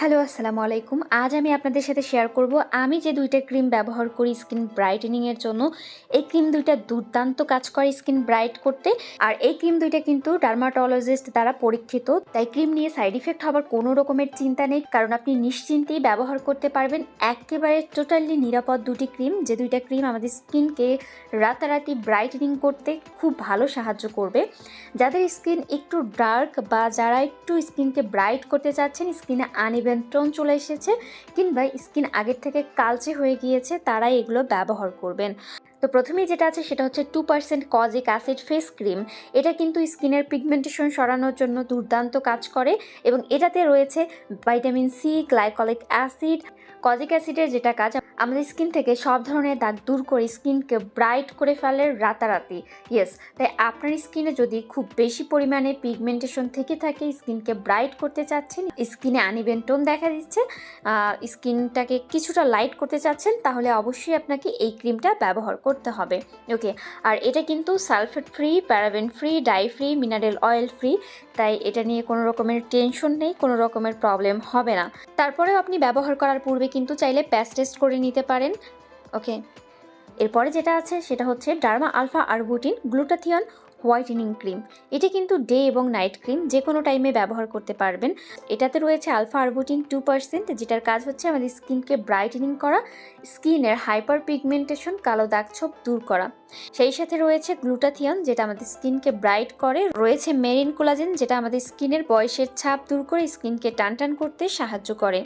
Hello, আসসালামু আলাইকুম। আজ আমি আপনাদের সাথে শেয়ার করব আমি যে দুইটা ক্রিম ব্যবহার করি স্কিন ব্রাইটেনিংয়ের জন্য। এই ক্রিম দুইটা দুর্দান্ত কাজ করে স্কিন ব্রাইট করতে। আর এই ক্রিম দুইটা কিন্তু ডার্মাটোলজিস্ট দ্বারা পরীক্ষিত। তাই ক্রিম নিয়ে সাইড ইফেক্ট হবার কোনো রকমের চিন্তা নেই। কারণ আপনি নিশ্চিন্তেই ব্যবহার করতে পারবেন। একেবারে টোটালি নিরাপদ দুটি ক্রিম যে দুইটা ক্রিম আমাদের স্কিনকে রাতারাতি ব্রাইটেনিং করতে খুব ভালো সাহায্য করবে। যাদের স্কিন একটু ডার্ক বা যারা একটু স্কিনকে ব্রাইট করতে চাচ্ছেন স্কিনে আনইভেন টোন চলে এসেছে কিংবা স্কিন আগের থেকে কালচে হয়ে গিয়েছে, তারাই এগুলো ব্যবহার করবেন। তো প্রথমেই যেটা আছে সেটা হচ্ছে two percent kojic acid face cream এটা কিন্তু স্কিনের পিগমেন্টেশন সরানোর জন্য দুর্দান্ত কাজ করে এবং এটাতে রয়েছে vitamin C glycolic acid kojic অ্যাসিডের যেটা কাজ, আমাদের স্কিন থেকে সব ধরনের দাগ দূর করে স্কিনকে ব্রাইট করে ফেলে রাতারাতি। ইয়েস তাই আপনার স্কিনে যদি খুব বেশি পরিমাণে পিগমেন্টেশন থেকে থাকে স্কিনকে ব্রাইট করতে চাচ্ছেন স্কিনে আনিবেন টোন দেখা দিচ্ছে স্কিনটাকে কিছুটা লাইট করতে চাচ্ছেন, তাহলে অবশ্যই আপনাকে এই ক্রিমটা ব্যবহার করতে হবে। ওকে আর এটা কিন্তু sulphate free paraben free dye free mineral oil free তাই এটা নিয়ে কোনো রকমের টেনশন নেই, কোনো রকমের প্রবলেম হবে না। তারপরেও আপনি ব্যবহার করার পূর্বে কিন্তু চাইলে প্যাচ টেস্ট করে নিতে পারেন। ওকে এরপরে যেটা আছে সেটা হচ্ছে derma alpha arbutin glutathione whitening cream. এটি কিন্তু ডে এবং নাইট ক্রিম যে কোনো টাইমে ব্যবহার করতে পারবেন। এটাতে রয়েছে আলফা আরবুটিন টু পার্সেন্ট, যেটার কাজ হচ্ছে আমাদের স্কিনকে ব্রাইটেনিং করা, স্কিনের হাইপার পিগমেন্টেশন কালো দাগছোপ দূর করা। সেই সাথে রয়েছে গ্লুটাথিয়ন, যেটা আমাদের স্কিনকে ব্রাইট করে। রয়েছে মেরিন কোলাজেন, যেটা আমাদের স্কিনের বয়সের ছাপ দূর করে স্কিনকে টান টান করতে সাহায্য করে।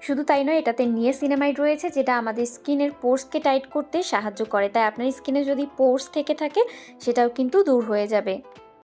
শুধু তাই নয়, এটাতে নিয়ে সিনেমাইড রয়েছে যেটা আমাদের স্কিনের পোর্সকে টাইট করতে সাহায্য করে। তাই আপনার স্কিনে যদি পোর্স থেকে থাকে, সেটাও কিন্তু দূর হয়ে যাবে।